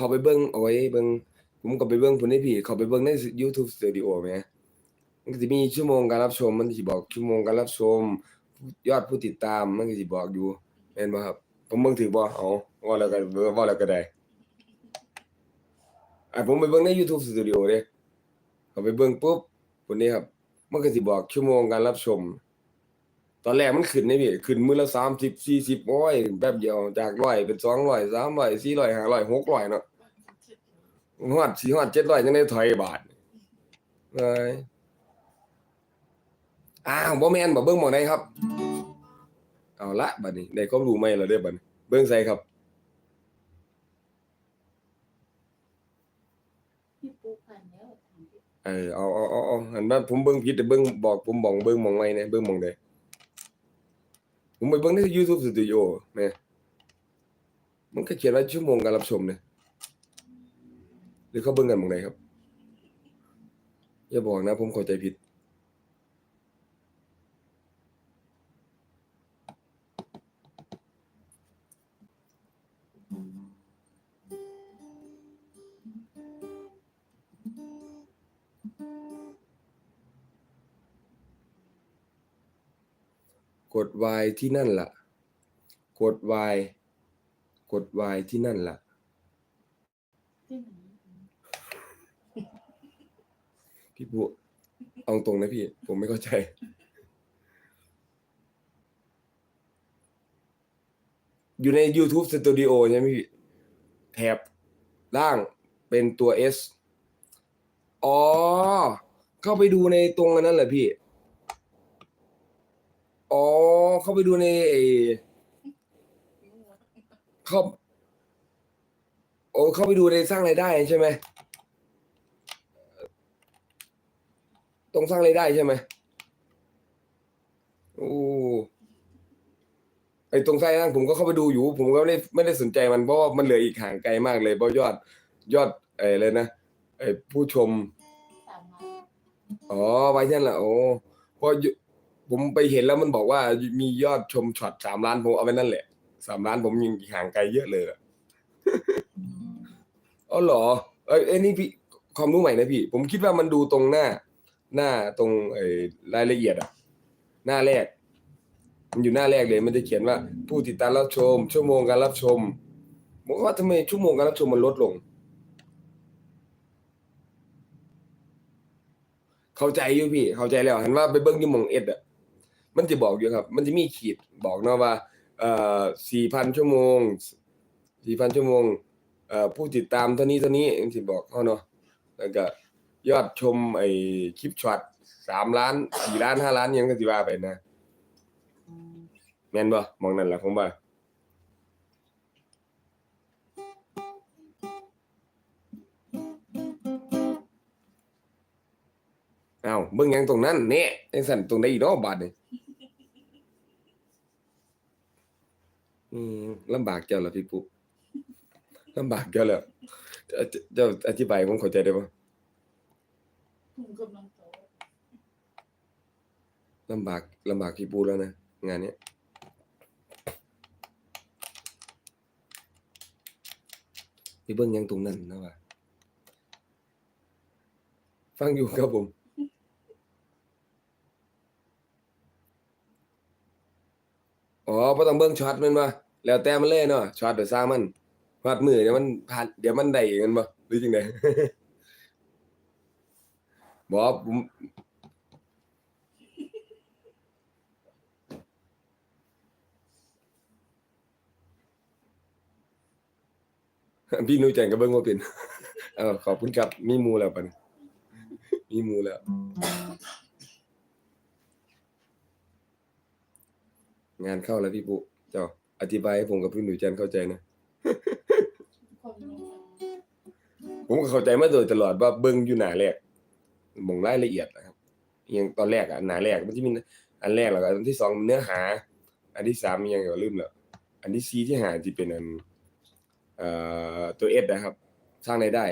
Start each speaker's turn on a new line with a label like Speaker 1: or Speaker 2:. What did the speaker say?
Speaker 1: เขาไปเบิ่งเอาไว้เบิ่งผมก็ไปเบิ่งพุ่นได้พี่เขาไปเบิ่งใน YouTube Studio แหมมันก็สิมีชั่วโมงการรับชม มันสิบอกชั่วโมงการรับชม ยอดผู้ติดตามมันก็สิบอกอยู่แม่นบ่ครับ ผมเบิ่งถูกบ่เอาว่าแล้วก็เว้าแล้วก็ได้อะผมไปเบิ่งใน YouTube Studio เด้เขาไปเบิ่งปุ๊บพุ่นนี้ครับ มันก็สิบอกชั่วโมงการรับชม ตอนแรกมันขึ้นนี่พี่ขึ้นมื้อละ30 40โอ้ยแป๊บเดียวจาก100เป็น200 300 400 500 600เนาะ ฮอดสิฮอด700จังได้ถอยบาทเอ้ยอ้าวบ่แม่นบ่เบิ่งหม้องใดครับ เอาละบัดนี้ได้ความรู้ใหม่แล้วเด้อบัดนี้เบิ่งไสครับ
Speaker 2: พี่ปูพันแล้วถามพี่
Speaker 1: เออเอาเอาเอาเอาหันมาผมเบิ่งผิดแต่เบิ่งบอกผมบอกเบิ่งหม้องใหม่แหน่เบิ่งหม้องใดผมไปเบิ่งใน YouTube Studio แหม่มันก็เขียนว่าชั่วโมงการรับชมเนี่ย หรือเขาเบิ่งกันมองใดครับ อย่าบอกนะ ผมเข้าใจผิด กด Y ที่นั่นล่ะ กด Y กด Y ที่นั่นล่ะ
Speaker 2: ที่ไหน
Speaker 1: พี่ผู้เอาตรงนะพี่ ผมไม่เข้าใจ อยู่ใน YouTube Studio ใช่ไหมพี่ แถบล่างเป็นตัว S อ๋อ เข้าไปดูในตรงอันนั้นเหรอพี่ อ๋อ เข้าไปดูในไอเข้าโอ้เข้าไปดูในสร้างรายได้ใช่ไหม ตรงสร้างรายได้ใช่ไหมโอ้ไอตรงสร้างรายได้ผมก็เข้าไปดูอยู่ ผมก็ไม่ได้ไม่ได้สนใจมันเพราะว่ามันเหลืออีกห่างไกลมากเลยเพราะยอด ยอดไอ้เลยนะไอ้ผู้ชมอ๋อไว้นั่นแหละโอ้เพราะผมไปเห็นแล้วมันบอกว่ามียอดชมช็อตสามล้านผมเอาไปนั่นแหละสามล้านผมยังห่างไกลเยอะเลยอะอ๋อเหรอเอ้ยนี่พี่ความรู้ใหม่นะพี่ ผมคิดว่ามันดูตรงหน้า หน้าตรงไอ้รายละเอียดอะหน้าแรก มันอยู่หน้าแรกเลย มันจะเขียนว่า ผู้ติดตามรับชม ชั่วโมงการรับชมผมก็ว่าทำไมชั่วโมงการรับชมมันลดลง เข้าใจอยู่พี่ เข้าใจแล้วเห็นว่าไปเบิ้งยู่มงเอ็ดอะมันจะบอกอยู่ครับ มันจะมีขีดบอกเนาะว่า เอ่อสี่พันชั่วโมงสี่พันชั่วโมง เอ่อผู้ติดตามเท่านี้เท่านี้จังสิบอกเขาเนาะแล้วก็ ยอดชมไอ้คลิปช็อตสามล้านสี่ล้านห้าล้านยังก็สิว่าไปนะแม่นบ่มองนั่นแหละผมว่าเอ้าเบิ่งยังตรงนั้นแน่จังสั่นตรงใดอีกเนาะบาดนี่อืมลำบากเจ้าล่ะพี่ปุ๊บลำบากเจ้าแล้วเอ่อเจ้าอธิบายผมเข้าใจได้บ่
Speaker 2: กำลังโต
Speaker 1: ลำบากลำบากพี่ปุ๊แล้วนะ งานเนี้ยพี่เบิ่งยังตรงนั้นนะว่าฟังอยู่ครับผม อ๋อบ่ต้องเบิ่งช็อตมันบ่แล้วแต่มันเลยเนาะช็อตเดี๋ยวสร้างมันฮอดมือเดี๋ยวมันผ่านเดี๋ยวมันได้เองแม่นบ่หรือจังได บ่ผมพี่หนูแจงก็เบิ่งบ่าเป็นเอ้าขอบคุณครับ มีมูแล้วบันมีมูแล้ว งานเข้าแล้วพี่ปุ๊เจ้า อธิบายให้ผมกับพี่หนูจันเข้าใจนะ ผมก็เข้าใจมาโดยตลอดว่าเบิ่งอยู่หนาแรก บางรายละเอียดนะครับอย่างตอนแรกอะหนาแรกมันจะมีอันแรกแล้วก็อันที่สองเนื้อหา อันที่สามยังอย่าลืมแล้วอันที่สี่ที่หาที่เป็นอันเอ่อตัวเอสนะครับ สร้างรายได้